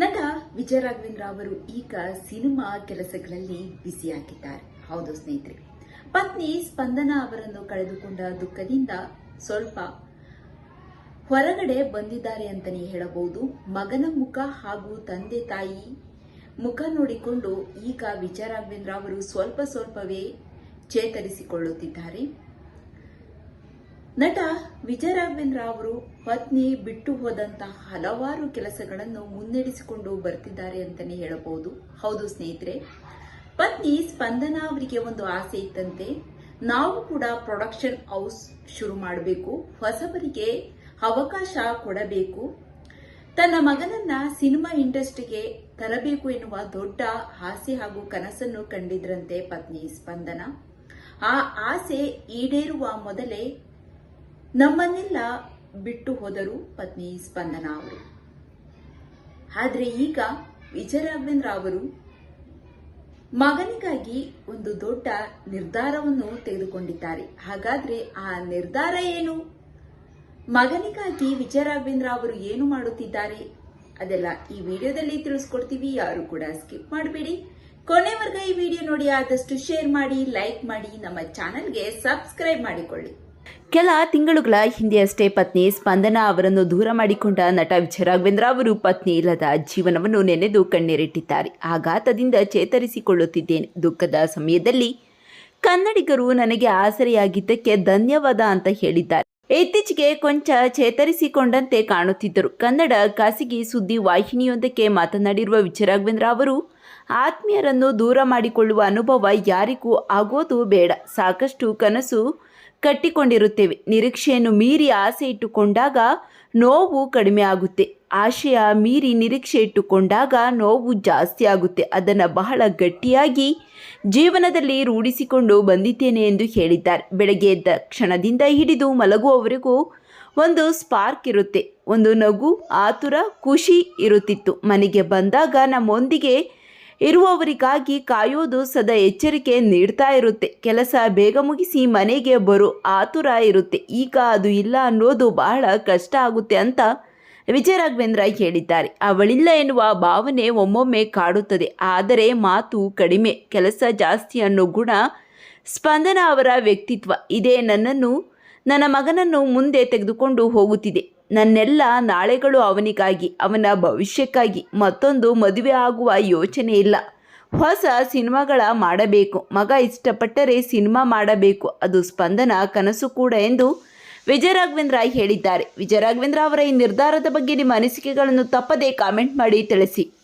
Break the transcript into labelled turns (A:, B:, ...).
A: ನಟ ವಿಜಯ ರಾಘವೇಂದ್ರ ಅವರು ಈಗ ಸಿನಿಮಾ ಕೆಲಸಗಳಲ್ಲಿ ಬ್ಯುಸಿಯಾಗಿದ್ದಾರೆ. ಹೌದು ಸ್ನೇಹಿತರೆ. ಪತ್ನಿ ಸ್ಪಂದನ ಅವರನ್ನು ಕಳೆದುಕೊಂಡ ದುಃಖದಿಂದ ಸ್ವಲ್ಪ ಹೊರಗಡೆ ಬಂದಿದ್ದಾರೆ ಅಂತಲೇ ಹೇಳಬಹುದು. ಮಗನ ಮುಖ ಹಾಗೂ ತಂದೆ ತಾಯಿ ಮುಖ ನೋಡಿಕೊಂಡು ಈಗ ವಿಜಯ ರಾಘವೇಂದ್ರ ಅವರು ಸ್ವಲ್ಪ ಸ್ವಲ್ಪವೇ ಚೇತರಿಸಿಕೊಳ್ಳುತ್ತಿದ್ದಾರೆ. ನಟ ವಿಜಯ ರಾಘವೇಂದ್ರ ಅವರು ಪತ್ನಿ ಬಿಟ್ಟು ಹೋದಂತಹ ಹಲವಾರು ಕೆಲಸಗಳನ್ನು ಮುನ್ನಡೆಸಿಕೊಂಡು ಬರ್ತಿದ್ದಾರೆ ಅಂತಾನೆ ಹೇಳಬಹುದು. ಹೌದು ಸ್ನೇಹಿತರೆ, ಪತ್ನಿ ಸ್ಪಂದನ ಅವರಿಗೆ ಒಂದು ಆಸೆ ಇತ್ತಂತೆ. ನಾವು ಕೂಡ ಪ್ರೊಡಕ್ಷನ್ ಹೌಸ್ ಶುರು ಮಾಡಬೇಕು, ಹೊಸಬರಿಗೆ ಅವಕಾಶ ಕೊಡಬೇಕು. ತನ್ನ ಮಗನನ್ನ ಸಿನಿಮಾ ಇಂಡಸ್ಟ್ರಿಗೆ ತರಬೇಕು ಎನ್ನುವ ದೊಡ್ಡ ಆಸೆ ಹಾಗೂ ಕನಸನ್ನು ಕಂಡಿದ್ರಂತೆ ಪತ್ನಿ ಸ್ಪಂದನ. ಆ ಆಸೆ ಈಡೇರುವ ಮೊದಲೇ ನಮ್ಮನ್ನೆಲ್ಲ ಬಿಟ್ಟು ಹೋದರು ಪತ್ನಿ ಸ್ಪಂದನ ಅವರು. ಆದ್ರೆ ಈಗ ವಿಜಯ ರಾಘವೇಂದ್ರ ಅವರು ಮಗನಿಗಾಗಿ ಒಂದು ದೊಡ್ಡ ನಿರ್ಧಾರವನ್ನು ತೆಗೆದುಕೊಂಡಿದ್ದಾರೆ. ಹಾಗಾದ್ರೆ ಆ ನಿರ್ಧಾರ ಏನು? ಮಗನಿಗಾಗಿ ವಿಜಯ ರಾಘವೇಂದ್ರ ಅವರು ಏನು ಮಾಡುತ್ತಿದ್ದಾರೆ? ಅದೆಲ್ಲ ಈ ವಿಡಿಯೋದಲ್ಲಿ ತಿಳಿಸ್ಕೊಡ್ತೀವಿ. ಯಾರು ಕೂಡ ಸ್ಕಿಪ್ ಮಾಡಬೇಡಿ. ಕೊನೆವರೆಗೂ ಈ ವಿಡಿಯೋ ನೋಡಿ ಆದಷ್ಟು ಶೇರ್ ಮಾಡಿ, ಲೈಕ್ ಮಾಡಿ, ನಮ್ಮ ಚಾನೆಲ್ಗೆ ಸಬ್ಸ್ಕ್ರೈಬ್ ಮಾಡಿಕೊಳ್ಳಿ.
B: ಕೆಲ ತಿಂಗಳುಗಳ ಹಿಂದೆಯಷ್ಟೇ ಪತ್ನಿ ಸ್ಪಂದನ ಅವರನ್ನು ದೂರ ಮಾಡಿಕೊಂಡ ನಟ ವಿಜಯ ರಾಘವೇಂದ್ರ ಅವರು ಪತ್ನಿ ಇಲ್ಲದ ಜೀವನವನ್ನು ನೆನೆದು ಕಣ್ಣೀರಿಟ್ಟಿದ್ದಾರೆ. ಆಘಾತದಿಂದ ಚೇತರಿಸಿಕೊಳ್ಳುತ್ತಿದ್ದೇನೆ. ದುಃಖದ ಸಮಯದಲ್ಲಿ ಕನ್ನಡಿಗರು ನನಗೆ ಆಸರೆಯಾಗಿದ್ದಕ್ಕೆ ಧನ್ಯವಾದ ಅಂತ ಹೇಳಿದ್ದಾರೆ. ಇತ್ತೀಚೆಗೆ ಕೊಂಚ ಚೇತರಿಸಿಕೊಂಡಂತೆ ಕಾಣುತ್ತಿದ್ದರು. ಕನ್ನಡ ಖಾಸಗಿ ಸುದ್ದಿ ವಾಹಿನಿಯೊಂದಕ್ಕೆ ಮಾತನಾಡಿರುವ ವಿಜಯ ರಾಘವೇಂದ್ರ ಅವರು, ಆತ್ಮೀಯರನ್ನು ದೂರ ಮಾಡಿಕೊಳ್ಳುವ ಅನುಭವ ಯಾರಿಗೂ ಆಗೋದು ಬೇಡ. ಸಾಕಷ್ಟು ಕನಸು ಕಟ್ಟಿಕೊಂಡಿರುತ್ತೇವೆ. ನಿರೀಕ್ಷೆಯನ್ನು ಮೀರಿ ಆಸೆ ಇಟ್ಟುಕೊಂಡಾಗ ನೋವು ಕಡಿಮೆ ಆಗುತ್ತೆ. ಆಶೆಯ ಮೀರಿ ನಿರೀಕ್ಷೆ ಇಟ್ಟುಕೊಂಡಾಗ ನೋವು ಜಾಸ್ತಿ ಆಗುತ್ತೆ. ಅದನ್ನು ಬಹಳ ಗಟ್ಟಿಯಾಗಿ ಜೀವನದಲ್ಲಿ ರೂಢಿಸಿಕೊಂಡು ಬಂದಿದ್ದೇನೆ ಎಂದು ಹೇಳಿದ್ದಾರೆ. ಬೆಳಗ್ಗೆ ಎದ್ದ ಕ್ಷಣದಿಂದ ಹಿಡಿದು ಮಲಗುವವರೆಗೂ ಒಂದು ಸ್ಪಾರ್ಕ್ ಇರುತ್ತೆ. ಒಂದು ನಗು, ಆತುರ, ಖುಷಿ ಇರುತ್ತಿತ್ತು. ಮನೆಗೆ ಬಂದಾಗ ನಮ್ಮೊಂದಿಗೆ ಇರುವವರಿಗಾಗಿ ಕಾಯೋದು ಸದಾ ಎಚ್ಚರಿಕೆ ನೀಡ್ತಾ ಇರುತ್ತೆ. ಕೆಲಸ ಬೇಗ ಮುಗಿಸಿ ಮನೆಗೆ ಬರೋ ಆತುರ ಇರುತ್ತೆ. ಈಗ ಅದು ಇಲ್ಲ ಅನ್ನೋದು ಬಹಳ ಕಷ್ಟ ಆಗುತ್ತೆ ಅಂತ ವಿಜಯ ರಾಘವೇಂದ್ರ ಹೇಳಿದ್ದಾರೆ. ಅವಳಿಲ್ಲ ಎನ್ನುವ ಭಾವನೆ ಒಮ್ಮೊಮ್ಮೆ ಕಾಡುತ್ತದೆ. ಆದರೆ ಮಾತು ಕಡಿಮೆ. ಕೆಲಸ ಜಾಸ್ತಿ ಅನ್ನೋ ಗುಣ ಸ್ಪಂದನ ಅವರ ವ್ಯಕ್ತಿತ್ವ. ಇದೇ ನನ್ನನ್ನು, ನನ್ನ ಮಗನನ್ನು ಮುಂದೆ ತೆಗೆದುಕೊಂಡು ಹೋಗುತ್ತಿದೆ. ನನ್ನೆಲ್ಲ ನಾಳೆಗಳು ಅವನಿಗಾಗಿ, ಅವನ ಭವಿಷ್ಯಕ್ಕಾಗಿ ಮತ್ತೊಂದು ಮದುವೆ ಆಗುವ ಯೋಚನೆ ಇಲ್ಲ. ಹೊಸ ಸಿನಿಮಾಗಳ ಮಾಡಬೇಕು. ಮಗ ಇಷ್ಟಪಟ್ಟರೆ ಸಿನಿಮಾ ಮಾಡಬೇಕು. ಅದು ಸ್ಪಂದನ ಕನಸು ಕೂಡ ಎಂದು ವಿಜಯ ರಾಘವೇಂದ್ರ ಹೇಳಿದ್ದಾರೆ. ವಿಜಯ ರಾಘವೇಂದ್ರ ಅವರ ಈ ನಿರ್ಧಾರದ ಬಗ್ಗೆ ನಿಮ್ಮ ಅನಿಸಿಕೆಗಳನ್ನು ತಪ್ಪದೇ ಕಾಮೆಂಟ್ ಮಾಡಿ ತಿಳಿಸಿ.